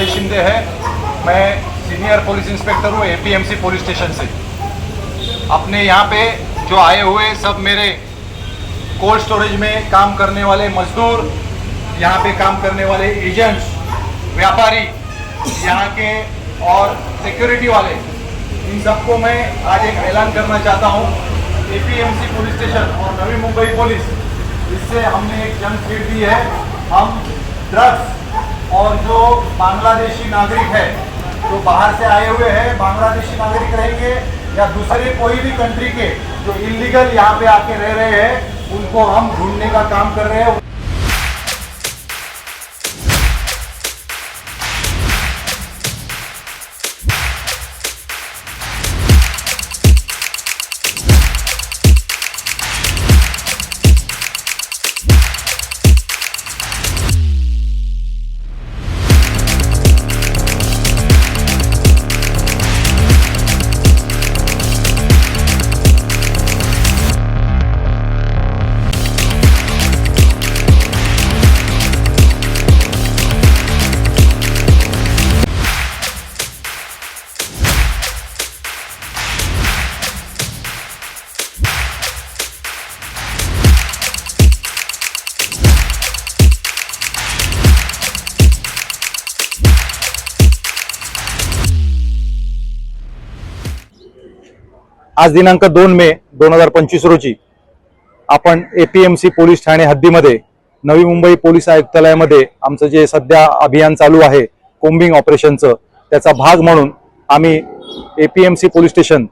संजय शिंदे है। मैं senior police inspector हूँ एपीएमसी पुलिस स्टेशन से। अपने यहाँ पे जो आए हुए सब मेरे कोल्ड स्टोरेज में काम करने वाले मजदूर, यहाँ पे काम करने वाले एजेंट्स, व्यापारी, यहाँ के और सिक्योरिटी वाले, इन सबको मैं आज एक ऐलान करना चाहता हूँ। एपीएमसी पुलिस स्टेशन और नवी मुंबई पुलिस, इससे हमने एक जंग छेड़ दी है। हम ड्रग्स और जो बांग्लादेशी नागरिक है, जो बाहर से आए हुए हैं, बांग्लादेशी नागरिक रहेंगे या दूसरे कोई भी कंट्री के जो इलीगल यहाँ पे आके रह रहे हैं, उनको हम ढूँढने का काम कर रहे हैं आज दिनांक दोन मे दोन हजार पंचवीस रोजी आपण APMC police Thane हद्दीमध्ये Navi Mumbai police आयुक्तालयामध्ये आमचं जे सध्या अभियान चालू आहे कोम्बिंग ऑपरेशनचं त्याचा भाग म्हणून आम्ही APMC police station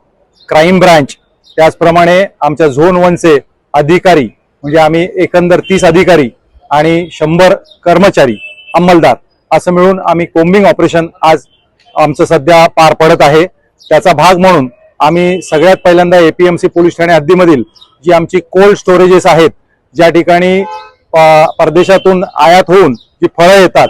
crime branch त्याचप्रमाणे आमच्या झोन वनचे अधिकारी म्हणजे आम्ही एकंदर तीस अधिकारी आणि शंभर कर्मचारी अंमलदार असं मिळून आम्ही कोम्बिंग ऑपरेशन आज आमचं सध्या पार पडत आहे. त्याचा भाग म्हणून आम्ही सगळ्यात पहिल्यांदा एपीएमसी पोलीस ठाणे हद्दीमधील जी आमची कोल्ड स्टोरेजेस आहेत ज्या ठिकाणी परदेशातून आयात होऊन जी फळं येतात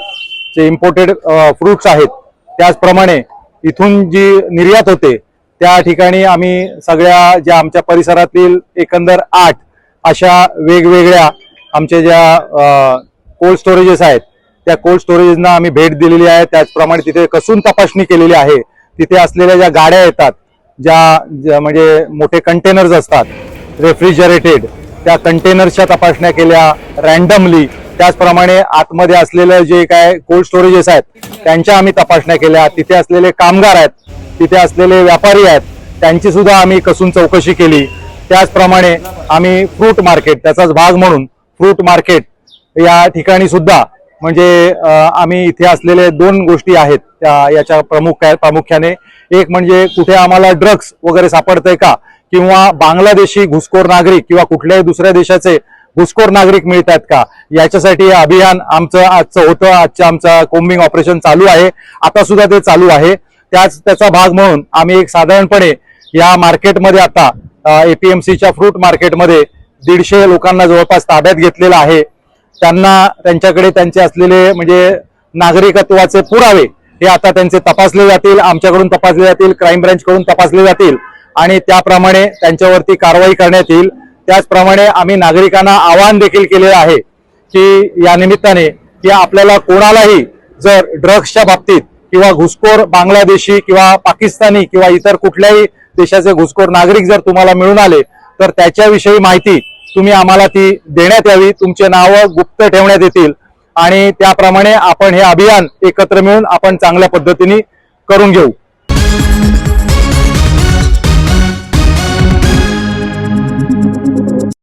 जे इम्पोर्टेड फ्रुट्स आहेत त्याचप्रमाणे इथून जी निर्यात होते त्या ठिकाणी आम्ही सगळ्या ज्या आमच्या परिसरातील एकंदर आठ अशा वेगवेगळ्या आमच्या ज्या कोल्ड स्टोरेजेस आहेत त्या कोल्ड स्टोरेजेसना आम्ही भेट दिलेली आहे. त्याचप्रमाणे तिथे कसून तपासणी केलेली आहे. तिथे असलेल्या ज्या गाड्या येतात ज्या ज्या म्हणजे मोठे कंटेनर्स असतात रेफ्रिजरेटेड त्या कंटेनर्सच्या तपासण्या केल्या रॅन्डमली त्याचप्रमाणे आतमध्ये असलेलं जे काय कोल्ड स्टोरेजेस आहेत त्यांच्या आम्ही तपासण्या केल्या. तिथे असलेले कामगार आहेत तिथे असलेले व्यापारी आहेत त्यांची सुद्धा आम्ही कसून चौकशी केली. त्याचप्रमाणे आम्ही फ्रूट मार्केट त्याचाच भाग म्हणून फ्रूट मार्केट या ठिकाणी सुद्धा म्हणजे आम्ही इथे असलेले दोन गोष्टी आहेत. त्या याच्या प्रमुख प्रामुख्याने. एक म्हणजे कुठे आम्हाला ड्रग्स वगैरे सापडतंय का? किंवा बांगलादेशी घुसखोर नागरिक किंवा कुठल्याही दुसऱ्या देशाचे घुसखोर नागरिक मिळत आहेत का? याच्यासाठी अभियान आमचं आजचं होतं. आजचं आमचं कोम्बिंग ऑपरेशन चालू आहे. आता सुद्धा ते चालू आहे. त्याच त्याचा भाग म्हणून आम्ही एक साधारणपणे या मार्केटमध्ये आता एपीएमसीच्या फ्रूट मार्केटमध्ये दीडशे लोकांना जवळपास ताब्यात घेतलेलं आहे. त्यांना त्यांच्याकडे त्यांचे असलेले म्हणजे नागरिकत्वाचे पुरावे हे आता त्यांचे तपासले जातील आमच्याकडून तपासले जातील क्राईम ब्रँचकडून तपासले जातील आणि त्याप्रमाणे त्यांच्यावरती कारवाई करण्यात येईल. त्याचप्रमाणे आम्ही नागरिकांना आवाहन देखील केलेलं आहे की या निमित्ताने की आपल्याला कोणालाही जर ड्रग्सच्या बाबतीत किंवा घुसखोर बांगलादेशी किंवा पाकिस्तानी किंवा इतर कुठल्याही देशाचे घुसखोर नागरिक जर तुम्हाला मिळून आले तर त्याच्याविषयी माहिती तुम्ही आम्हाला ती देण्यात यावी तुमचे नावं गुप्त ठेवण्यात येतील. आणि त्याप्रमाणे आपण हे अभियान एकत्र मिळून आपण चांगल्या पद्धतीने करून घेऊ.